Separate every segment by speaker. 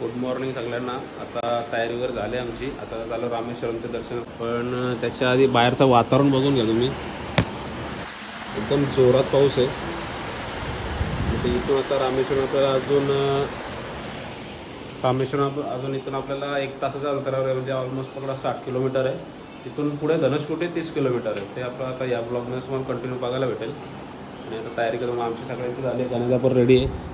Speaker 1: Good morning सगळ्यांना. आता तयारी वगैरे झाली आमची. आता झालं रामेश्वरमचं दर्शन पण त्याच्या आधी बाहेरचं वातावरण बघून घ्या तुम्ही. एकदम जोरात पाऊस आहे. म्हणजे इथून आता रामेश्वरम आपल्याला अजून रामेश्वरम अजून इथून आपल्याला एक तासाच्या अंतरावर आहे. म्हणजे ऑलमोस्ट पकडा साठ किलोमीटर आहे. तिथून पुढे धनुषकोटी तीस किलोमीटर आहे. ते आपलं आता या ब्लॉगमध्ये तुम्हाला कंटिन्यू बघायला भेटेल. आणि आता तयारी करून मग आमची सगळ्यांची झाली. आहे गणेशदा पण रेडी आहे.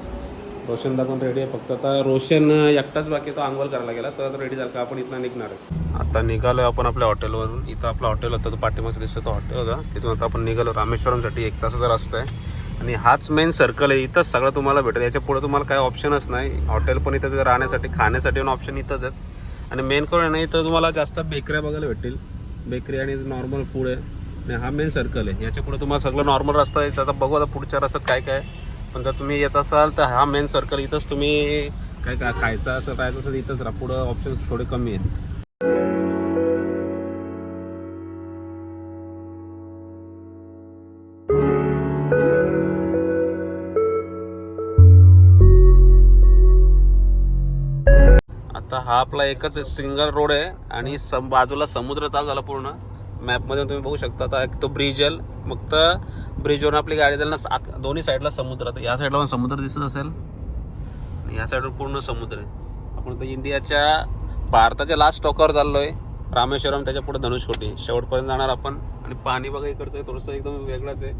Speaker 1: रोशन दाखवून रेडी आहे. फक्त आता रोशन एकटाच बाकी तो आंघोळ करायला गेला. तर रेडी झाला का? आपण इथं निघणार आहे. आता निघालो आपण आपल्या हॉटेलवरून इथं आपलं हॉटेल होतं तो पाठीमागचा दिसतं तो हॉटेल होता. तिथून आता आपण निघालो. रामेश्वरमसाठी एक तासाचा रस्ता आहे. आणि हाच मेन सर्कल आहे. इथंच सगळं तुम्हाला भेटेल. याच्यापुढे तुम्हाला काही ऑप्शनच नाही. हॉटेल पण इथंच राहण्यासाठी खाण्यासाठी पण ऑप्शन इथंच आहेत. आणि मेन करून नाही तर तुम्हाला जास्त बेकऱ्या बघायला भेटतील. बेकरी आणि नॉर्मल फूड आहे. आणि हा मेन सर्कल आहे. याच्यापुढे तुम्हाला सगळं नॉर्मल रस्ता आहे. आता बघू आता पुढच्या रस्त्यात काय काय आहे. पण जर तुम्ही येत असाल तर हा मेन सर्कल इथंच तुम्ही काय काय खायचं असं राहायचं असेल इथंच राहा. पुढं ऑप्शन थोडे कमी आहेत. आता हा आपला एकच सिंगल रोड आहे आणि सम बाजूला समुद्र चालू झाला पूर्ण. मॅपमध्ये तुम्ही बघू शकता. आता एक तो ब्रिज येईल मग तर ब्रिजवरून आपली गाडी जाईल ना दोन्ही साईडला समुद्र आता या साईडला पण समुद्र दिसत असेल. आणि या साईडवर पूर्ण समुद्र आहे. आपण तर इंडियाच्या भारताच्या लास्ट टोकावर चाललो आहे रामेश्वरम त्याच्या पुढे धनुषकोटी शेवटपर्यंत जाणार आपण. आणि पाणी बघा इकडचं आहे थोडंसं एकदम वेगळंच आहे.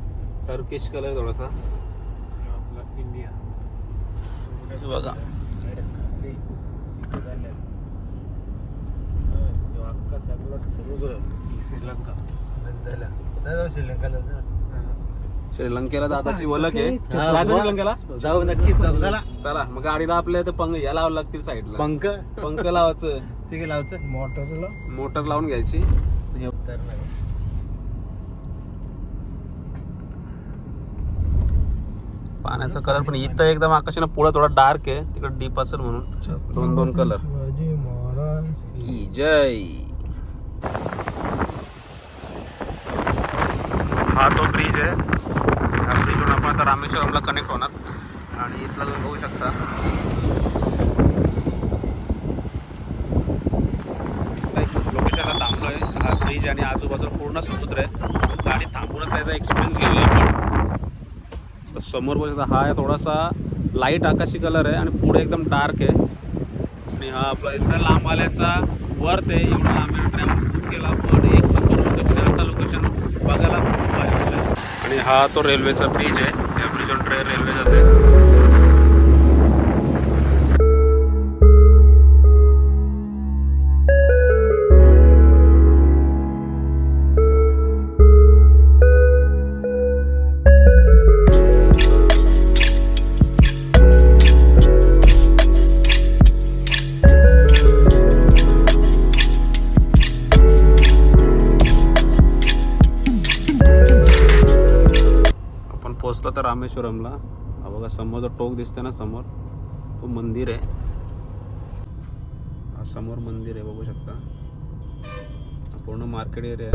Speaker 1: टर्किश कलर थोडासा.
Speaker 2: इंडिया
Speaker 1: बघा.
Speaker 2: समुद्र ही श्रीलंका.
Speaker 3: श्रीलंकाला
Speaker 1: दादाची ओळख आहे.
Speaker 3: हा,
Speaker 1: जायचं. श्रीलंकेला
Speaker 3: जाऊ नक्कीच जाऊ चला.
Speaker 1: चला मग गाडीला आपल्या ते पंख या लावावं लागतील साईडला.
Speaker 3: पंख?
Speaker 1: पंख लावायचं.
Speaker 3: तिकडे लावचं
Speaker 2: मोटरला
Speaker 1: मोटर लावून घ्यायची. हे
Speaker 3: नाही.
Speaker 1: पाण्याचा कलर पण इथं एकदम आकाशानं पुढं थोडा डार्क आहे. तिकडे डीप असेल म्हणून. दोन दोन कलर
Speaker 2: शिवाजी महाराज.
Speaker 1: की जय. हा तो ब्रिज आहे. ब्रिजवरून आपण आता रामेश्वरमला कनेक्ट होणार. आणि इथला तुम्ही बघू शकता. लोकेशनला थांबलो आहे हा ब्रिज आणि आजूबाजूला पूर्ण समुद्र आहे. गाडी थांबूनच त्याचा एक्सपिरियन्स घेऊया आपण. तर समोर बघू शकता हा आहे थोडासा लाइट आकाशी कलर आहे आणि पुढे एकदम डार्क आहे. आणि हा आपला इथं लांब आल्याचा वर्थ आहे. एवढा लांब ट्रॅव्हल केला पण एक नंबर लोकेशन असा लोकेशन बघायला आणि हा तो रेल्वेचा ब्रिज आहे. या ब्रिजवर ट्रेन रेल्वे जाते. आता रामेश्वरमला. बघा समोर जर टोक दिसते ना समोर तो मंदिर आहे. समोर मंदिर आहे बघू शकता. पूर्ण मार्केट एरिया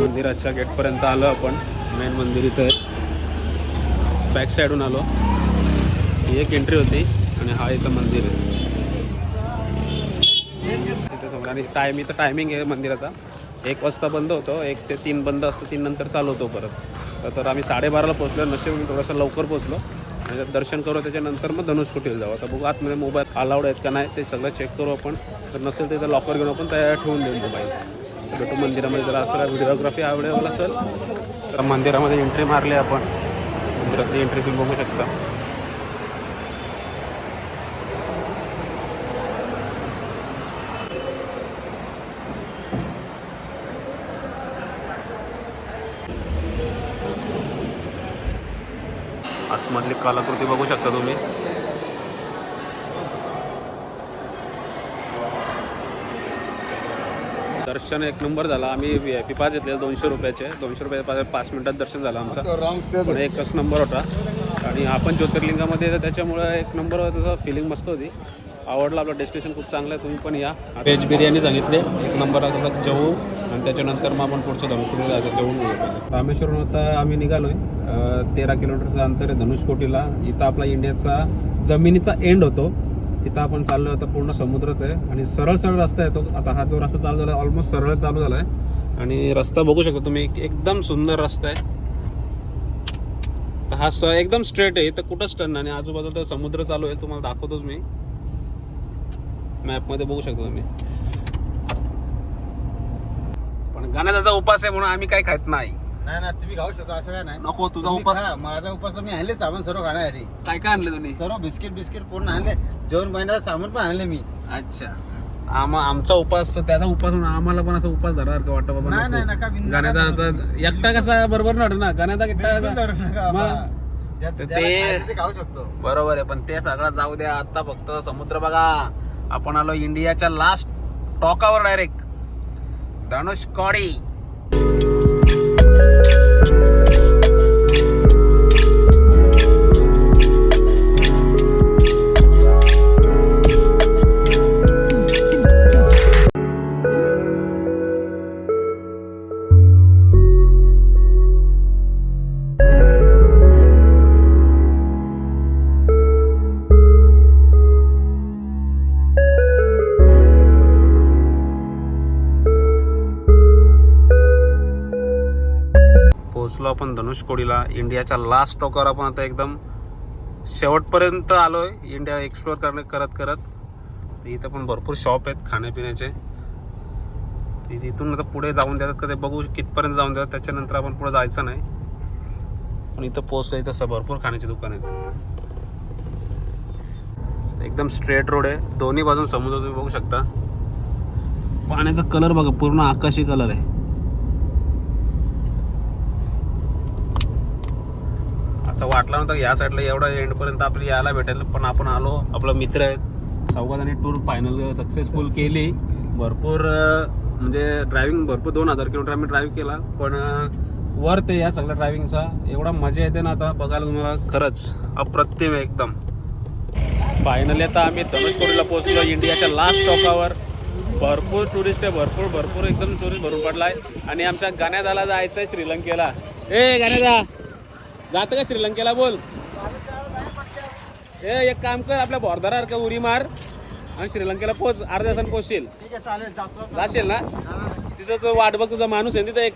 Speaker 1: मंदिराच्या गेटपर्यंत आलो आपण मेन मंदिर इथं. आहे बॅक साईडून आलो. ही एक एंट्री होती आणि हा इथं मंदिर आहे. समोर आणि टायम इथं टायमिंग आहे मंदिराचा. एक वाजता बंद होतो एक ते तीन बंद असतं तीन नंतर चालू होतो परत. तर- तर आम्ही साडेबाराला पोचलो नशीब मी थोडंसं लवकर पोचलो आणि दर्शन करू त्याच्यानंतर मग धनुषकोटीला जाऊ. आता बघू आतमध्ये मोबाईल अलाउड आहेत का नाही ते सगळं चेक करू आपण. तर नसेल तर लॉकर घेऊन आपण तयार ठेवून देऊ मोबाईल भेटू मंदिरामध्ये. जरा असं व्हिडिओग्राफी आवडेल असेल तर मंदिरामध्ये एंट्री मारली आपण. मंदिरातली एंट्री तुम्ही बघू शकता. आतमधली कलाकृती बघू शकता तुम्ही. दर्शन एक नंबर झाला. आम्ही व्ही आय पी पास घेतले दोनशे रुपयाचे. दोनशे रुपये पाच मिनिटात दर्शन झालं आमचं. पण एकच नंबर होता. आणि आपण ज्योतिर्लिंगामध्ये आहे, त्याच्यामुळं एक नंबर त्याचा फिलिंग मस्त होती. आवडलं आपलं डेस्टिनेशन खूप चांगलं आहे तुम्ही पण या. व्हेज बिर्याणी सांगितले. एक नंबर आता जेवू. आणि त्याच्यानंतर मग आपण पुढचं धनुषकोटी जायचं जेवून घेऊ पहिले. रामेश्वरम आता आम्ही निघालो आहे तेरा किलोमीटरचं अंतर आहे धनुषकोटीला इथं आपला इंडियाचा जमिनीचा एंड होतो. तिथं आपण चाललो आता पूर्ण समुद्रच आहे. आणि सरळ सरळ रस्ता येतो. आता हा जो रस्ता चालू झाला ऑलमोस्ट सरळ चालू झाला आहे आणि रस्ता बघू शकता तुम्ही एक- एकदम सुंदर रस्ता आहे. तर हा स एकदम स्ट्रेट आहे. तर कुठंच टर्न आणि आजूबाजूला तर समुद्र चालू आहे. तुम्हाला दाखवतोच मी. मॅपमध्ये बघू शकता तुम्ही. पण गाण्याचा उपास आहे म्हणून आम्ही काही खात नाही.
Speaker 3: नाही ना तुम्ही खाऊ शकता असं काय नाही.
Speaker 1: नको तुझा उपास.
Speaker 3: माझा उपास मी आणले सामान सर्व खाण्यासाठी.
Speaker 1: काय काय आणले तुम्ही?
Speaker 3: सर्व बिस्किट बिस्किट पूर्ण आणले. जेवण महिन्याचं सामान पण आणले मी
Speaker 1: अच्छा आम आमचा उपास त्याचा उपास म्हणून आम्हाला पण असं उपास धरणार का वाटतं बाबा
Speaker 3: नाही. नाही, नका बिंदास
Speaker 1: गाण्याचा. एकटा कसा बरोबर नव्हतं ना गाण्याचा एकटा?
Speaker 3: बाबा.
Speaker 1: ते-
Speaker 3: खाऊ शकतो
Speaker 1: बरोबर आहे पण ते सगळं जाऊ द्या आता फक्त समुद्र बघा आपण आलो इंडियाच्या लास्ट टॉकावर डायरेक्ट धनुषकोडी पोचलो आपण धनुषकोडीला इंडियाच्या लास्ट टोकावर आपण आता एकदम शेवटपर्यंत आलो आहे इंडिया एक्सप्लोअर करणे करत करत. तर इथं पण भरपूर शॉप आहेत खाण्यापिण्याचे. ते इथून आता पुढे जाऊन देतात का ते बघू कितपर्यंत जाऊन देतात. त्याच्यानंतर आपण पुढे जायचं नाही. पण इथं पोचलं इथं भरपूर खाण्याची दुकान आहेत. एकदम स्ट्रेट रोड आहे. दोन्ही बाजून समुद्र तुम्ही बघू शकता. पाण्याचा कलर बघा पूर्ण आकाशी कलर आहे. असं वाटलं नव्हतं या साईडला एवढा एंडपर्यंत आपली यायला भेटेल पण आपण आलो आपला मित्र आहेत चौघांनी टूर फायनल सक्सेसफुल केली. भरपूर म्हणजे ड्रायव्हिंग भरपूर दोन हजार किलोमीटर आम्ही ड्राईव्ह केला पण वर्थ आहे या सगळ्या ड्रायव्हिंगचा एवढा मजा येते ना आता बघायला तुम्हाला. खरंच अप्रतिम आहे एकदम. फायनली आता आम्ही धनुषकोडीला पोहोचलो इंडियाच्या लास्ट टोकावर भरपूर टुरिस्ट आहे भरपूर भरपूर एकदम टुरिस्ट भरून पडला आहे आणि आमच्या गाण्यादाला जायचं आहे श्रीलंकेला. ए गाण्यादा! जातं का श्रीलंकेला बोल? ए एक काम कर आपल्या भोरदारार का उरी मार आणि श्रीलंकेला पोच अर्ध्या तासानं पोचशील. जाशील ना? तिथं तो वाट बघ तुझा माणूस आहे तिथं एक.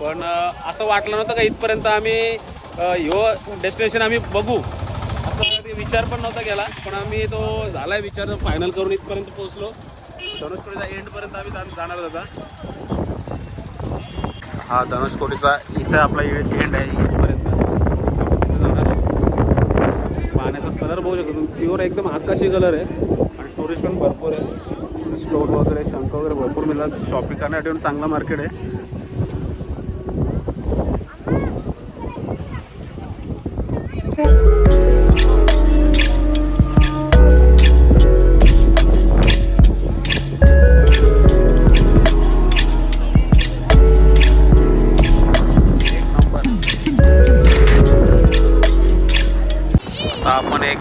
Speaker 1: पण अं, असं वाटलं नव्हतं का इथपर्यंत आम्ही अं, ह्यो डेस्टिनेशन आम्ही बघू? असं कधी विचार पण नव्हता केला पण आम्ही तो झालाय विचार फायनल करून इथपर्यंत पोहोचलो. धनुषकोडीचा एंडपर्यंत आम्ही जा- जाणार होता. हा धनुषकोडीचा इथं आपला एंड आहे इथपर्यंत जाणार आहे. पाण्याचा कलर बघू शकतो प्युअर एकदम आकाशी कलर आहे. आणि टुरिस्ट पण भरपूर आहे. स्टोन वगैरे शंख वगैरे भरपूर मिळतात. शॉपिंग करण्यासाठी चांगलं मार्केट आहे.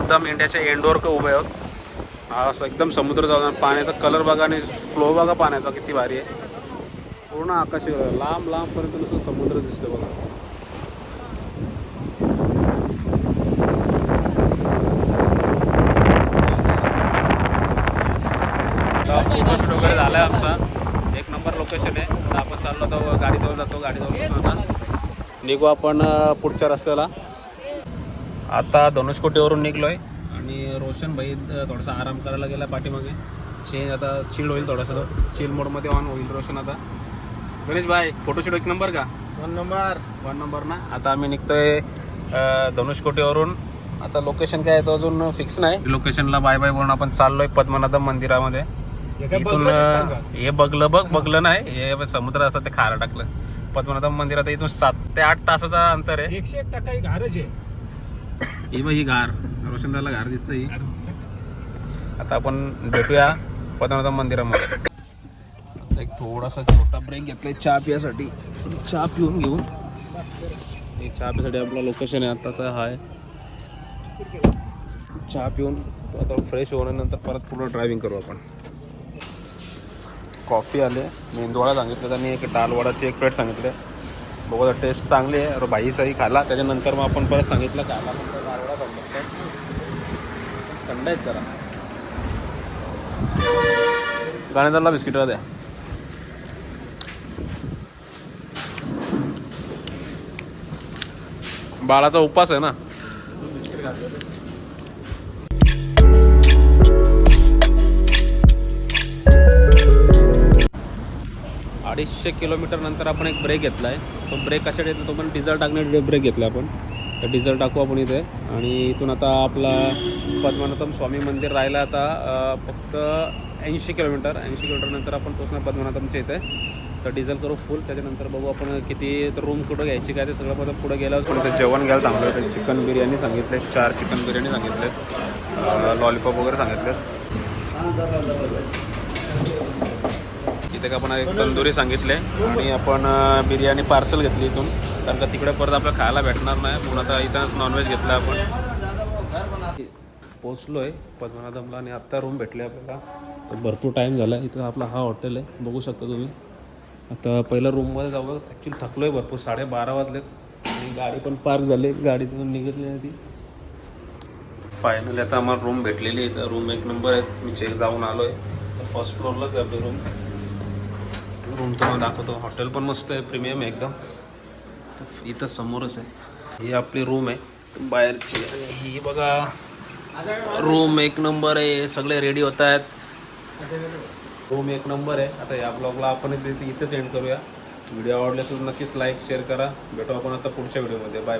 Speaker 1: एकदम इंडियाच्या एंडवर का उभे आहोत. असं एकदम समुद्र जाऊन पाण्याचा कलर बघा आणि फ्लो बघा पाण्याचा किती भारी आहे. पूर्ण आकाश लांब लांबपर्यंत नुसतं समुद्र दिसतो बघा. फोटोशूट वगैरे झाला आहे आमचा. एक नंबर लोकेशन आहे. आता आपण चाललो होतो गाडीजवळ जातो गाडीजवळ बसून निघू आपण पुढच्या रस्त्याला. आता धनुषकोटीवरून निघलोय आणि रोशन भाई थोडासा आराम करायला गेला पाठीमागे. चेंज आता चिल होईल थोडासा. चिल मोडमध्ये ऑन होईल रोशन आता. गणेश भाई फोटोशूट एक नंबर का?
Speaker 3: वन नंबर
Speaker 1: वन नंबर ना? आता आम्ही निघतोय धनुषकोटीवरून आता लोकेशन काय आहे तो अजून फिक्स नाही. लोकेशनला बाय बाय बोलून आपण चाललोय पद्मनाभम मंदिरामध्ये. इथून हे बघलं बघ बघलं नाही. हे समुद्र असं ते खायला टाकलं. पद्मनाभम मंदिरात इथून सात ते आठ तासाचा अंतर आहे.
Speaker 2: एकशे एक टक्का एक आहे.
Speaker 1: ही बघ ही घार रोशन दाला घार दिसतं ही. आता आपण भेटूया पद्मनाभ मंदिरामध्ये. आता एक थोडासा छोटा ब्रेक घेतलाय चहा पियासाठी. चहा पिऊन घेऊन. हे चहा पियासाठी आपला लोकेशन आहे आत्ताचा हा आहे. चहा पिऊन आता फ्रेश होण्यानंतर परत पुढं ड्रायव्हिंग करू आपण. कॉफी आले. मेंदूवडा सांगितलं त्यांनी एक डालवडाची एक प्लेट सांगितले. बघू टेस्ट चांगली आहे. अरे भाईचाही खाला त्याच्यानंतर मग आपण परत सांगितलं खायला खाऊ शकतो थंड आहेत जरा गाण्याला बिस्किटला द्या. बाळाचा उपास आहे ना. अडीचशे किलोमीटर नंतर आपण एक ब्रेक घेतला आहे तो ब्रेक कशासाठी येतो? तो पण डिझेल टाकण्यासाठी ब्रेक घेतला आपण. तर डिझेल टाकू आपण इथे. आणि इथून आता आपला पद्मनाथम स्वामी मंदिर राहिलं आता फक्त ऐंशी किलोमीटर. ऐंशी किलोमीटरनंतर आपण पोचणार पद्मनाथमच्या इथे. तर डिझेल करू फुल त्याच्यानंतर बघू आपण किती तर रूम कुठं घ्यायची काय ते सगळं पण पुढे गेलं पण ते जेवण घ्यायला थांबलं होतं. चिकन बिर्याणी सांगितले चार चिकन बिर्याणी सांगितले लॉलीपॉप वगैरे सांगितले इथे का आपण एक तंदुरी सांगितले आणि आपण बिर्याणी पार्सल घेतली इथून. कारण का तिकडे परत आपल्याला खायला भेटणार नाही. म्हणून आता इथंच नॉनव्हेज घेतलं आपण. पोचलो आहे पद्मनाभला आणि आत्ता रूम भेटले आपल्याला. तर भरपूर टाईम झाला इथं आपला हा हॉटेल आहे. बघू शकता तुम्ही. आता पहिल्या रूममध्ये जाऊ ॲक्च्युली थकलो आहे भरपूर. साडेबारा वाजलेत. आणि गाडी पण पार्क झाली. गाडी तिथून निघतली नाही ती. फायनली आता आम्हाला रूम भेटलेली आहे. रूम एक नंबर आहे. मी चेक जाऊन आलो आहे फर्स्ट फ्लोअरलाच आहे आपली रूम रूम तुम्हाला दाखवतो. हॉटेल पण मस्त आहे. प्रीमियम एकदम. तर इथं समोरच आहे. ही आपली रूम आहे. बाहेरची ही बघा रूम एक नंबर आहे. सगळे रेडी होत आहेत. रूम एक नंबर आहे. आता या ब्लॉगला आपण इथे इथे सेंड करूया. व्हिडिओ आवडल्यास नक्कीच लाईक शेअर करा. भेटू आपण आता पुढच्या व्हिडिओमध्ये बाय